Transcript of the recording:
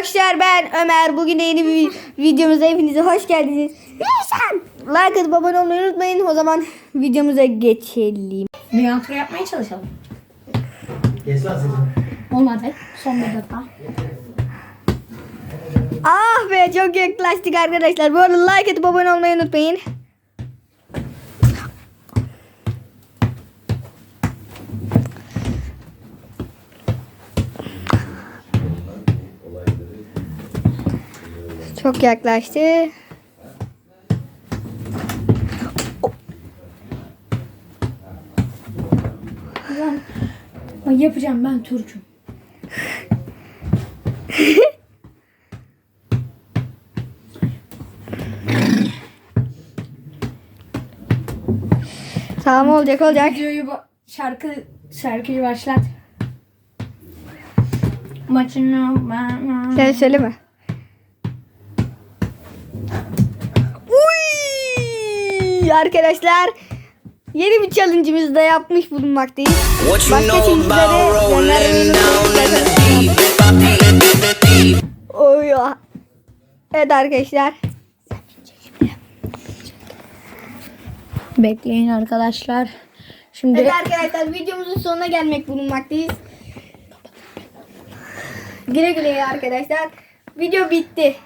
arkadaşlar ben Ömer. Bugün de yeni bir videomuza hepinize hoş geldiniz. Nisan. Like atıp abone olmayı unutmayın. O zaman videomuza geçelim. Dünya turu yapmaya çalışalım. Olmadı. Son bir defa. Ah be çok yaklaştık arkadaşlar. Bu arada like atıp abone olmayı unutmayın. Çok yaklaştı. Ben, yapacağım ben Türk'üm. Tamam olacak olacak. Videoyu ba- şarkı şarkıyı başlat. Maçını ben Sen söyleme. Uy! Arkadaşlar yeni bir challenge'ımızı da yapmış bulunmaktayız. What you Başka deep? Oy ya. Evet arkadaşlar. Bekleyin arkadaşlar. Şimdi Evet arkadaşlar videomuzun sonuna gelmek bulunmaktayız. Güle güle arkadaşlar. Video bitti.